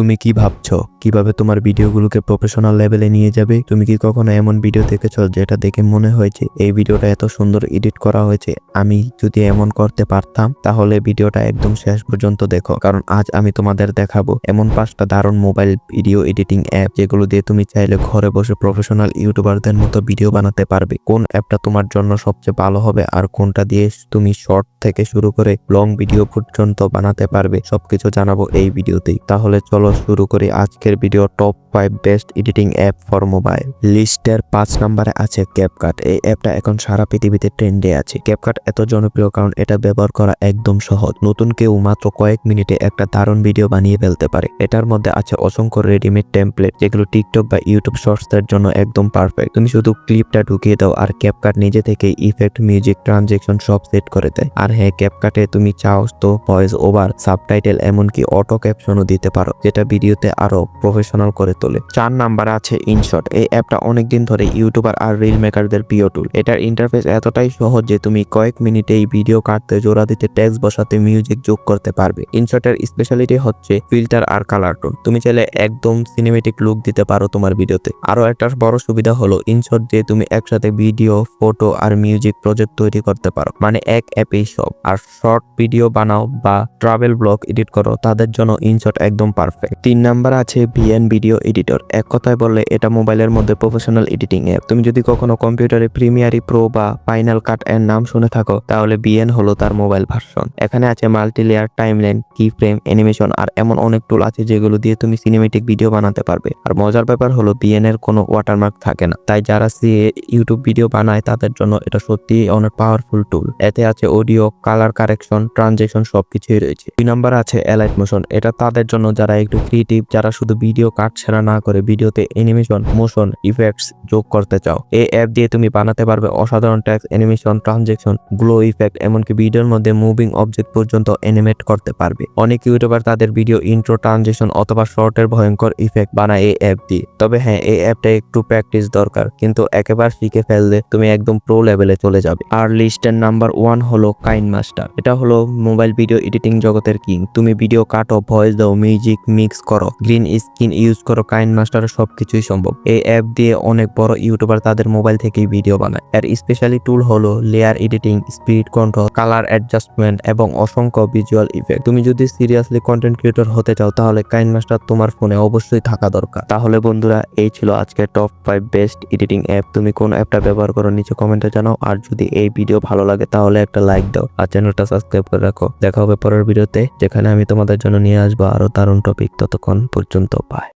তুমি কি ভাবছ? কীভাবে তোমার ভিডিওগুলোকে প্রফেশনাল লেভেলে নিয়ে যাবে? তুমি কি কখনো এমন ভিডিও দেখেছ যেটা দেখে মনে হয়েছে এই ভিডিওটা এত সুন্দর এডিট করা হয়েছে? আমি যদি এমন করতে পারতাম, তাহলে ভিডিওটা একদম শেষ পর্যন্ত দেখো। কারণ আজ আমি তোমাদের দেখাবো এমন পাঁচটা দারুণ মোবাইল ভিডিও এডিটিং অ্যাপ যেগুলো দিয়ে তুমি চাইলে ঘরে বসে প্রফেশনাল ইউটিউবারদের মতো ভিডিও বানাতে পারবে। কোন অ্যাপটা তোমার জন্য সবচেয়ে ভালো হবে আর কোনটা দিয়ে তুমি শর্ট থেকে শুরু করে লং ভিডিও পর্যন্ত বানাতে পারবে, সবকিছু জানাব এই ভিডিওতেই। তাহলে চলো শুরু করি আজকের video top five best editing app for mobile লিস্টের পাঁচ নম্বরে আছে ক্যাপকাট এই অ্যাপটা এখন সারা পৃথিবীতে ট্রেন্ডে আছে। ক্যাপকাট এত জনপ্রিয় কারণ এটা ব্যবহার করা একদম সহজ। নতুন কেউ মাত্র কয়েক মিনিটে একটা দারুণ ভিডিও বানিয়ে ফেলতে পারে। এটার মধ্যে আছে অসংখ্য রেডিমেড টেমপ্লেট যেগুলো টিকটক বা ইউটিউব শর্টসের জন্য একদম পারফেক্ট তুমি শুধু ক্লিপটা ঢুকিয়ে দাও আর ক্যাপকাট নিজে থেকে ইফেক্ট মিউজিক ট্রানজেকশন সব সেট করে দেয়। আর হ্যাঁ ক্যাপকাটে তুমি চাও তো ভয়েস ওভার সাবটাইটেল এমনকি অটো ক্যাপশনও দিতে পারো, যেটা ভিডিওতে আরও প্রফেশনাল করে তোলে। চার নাম্বারে আছে ইনশট এই অ্যাপটা অনেকদিন ধরে ইউটিউবার আর রিল মেকারদের প্রিয় টুল এটার ইন্টারফেস এতটাই সহজ যে তুমি কয়েক মিনিটে এই ভিডিও কাটতে, জোড়া দিতে টেক্সট বসাতে মিউজিক যোগ করতে পারবে। ইনশটের স্পেশালিটি হচ্ছে ফিল্টার আর কালার টোন তুমি চাইলে একদম সিনেমেটিক লুক দিতে পারো তোমার ভিডিওতে আরও একটা বড় সুবিধা হলো ইনশট দিয়ে তুমি একসাথে ভিডিও ফটো আর মিউজিক প্রজেক্ট তৈরি করতে পারো। মানে এক অ্যাপেই সব আর শর্ট ভিডিও বানাও বা ট্রাভেল ব্লগ এডিট করো, তাদের জন্য ইনশট একদম পারফেক্ট তিন নাম্বার আছে ভিএন ভিডিও এডিটর এক কথায় বললে এটা মোবাইলের মধ্যে প্রফেশনাল এডিটিং অ্যাপ তুমি যদি কখনো কম্পিউটারে প্রিমিয়ারি প্রো বা ফাইনাল কাট এর নাম শুনে থাকো, তাহলে বিএন হলো তার মোবাইল ভার্সন এখানে আছে multi layer timeline key frame animation আর এমন অনেক টুল আছে যেগুলো দিয়ে তুমি সিনেমেটিক ভিডিও বানাতে পারবে। আর মজার ব্যাপার হলো বিএন এর কোনো ওয়াটারমার্ক থাকে না। তাই যারা সিএ ইউটিউব ভিডিও বানায়, তাদের জন্য এটা সত্যি অনেক পাওয়ারফুল টুল এতে আছে অডিও কালার কারেকশন ট্রানজেকশন সবকিছুই রয়েছে। দুই নাম্বার আছে এলাইট মোশন এটা তাদের জন্য যারা একটু ক্রিয়েটিভ যারা শুধু ভিডিও কাট ছেড়া না করে ভিডিওতে অ্যানিমেশন মোশন ইফেক্টস যোগ করতে চাও, এই অ্যাপ দিয়ে তুমি বানাতে পারবে অসাধারণ text animation transaction glow effect এমনকি ভিডিওর মধ্যে মুভিং অবজেক্ট পর্যন্ত অ্যানিমেট করতে পারবে। অনেক ইউটিউবার তাদের ভিডিও ইন্ট্রো ট্রানজেকশন অথবা শর্টের ভয়ঙ্কর ইফেক্ট বানায় এই অ্যাপ দিয়ে। তবে হ্যাঁ এই অ্যাপটা একটু প্র্যাকটিস দরকার, কিন্তু একেবারে শিখে ফেললে তুমি একদম প্রো লেভেলে চলে যাবে। আর লিস্টের নাম্বার ওয়ান হলো কাইন মাস্টার এটা হলো মোবাইল ভিডিও এডিটিং জগতের কিং তুমি ভিডিও কাটো ভয়েস দাও মিউজিক মিক্স করো গ্রিন স্ক্রিন ইউজ করো কাইন মাস্টার সবকিছুই সম্ভব। এই অ্যাপ দিয়ে অনেক বড় ইউটিউবার তাদের মোবাইল থেকেই ভিডিও বানায়। এর স্পেশালি টুল হলো layer editing speed control colour adjustment এবং অসংখ্য ভিজুয়াল ইফেক্ট তুমি যদি সিরিয়াসলি কন্টেন্ট ক্রিয়েটর হতে চাও, তাহলে কাইন মাস্টার তোমার ফোনে অবশ্যই থাকা দরকার। তাহলে বন্ধুরা, এই ছিল আজকের top five best editing app তুমি কোন অ্যাপটা ব্যবহার করো, নিচে কমেন্টে জানাও। আর যদি এই ভিডিও ভালো লাগে, তাহলে একটা লাইক দাও। আর চ্যানেলটা সাবস্ক্রাইব করে রাখো। দেখা হবে পরের ভিডিওতে, যেখানে আমি তোমাদের জন্য নিয়ে আসব আরও দারুণ টপিক ততক্ষণ পর্যন্ত পাই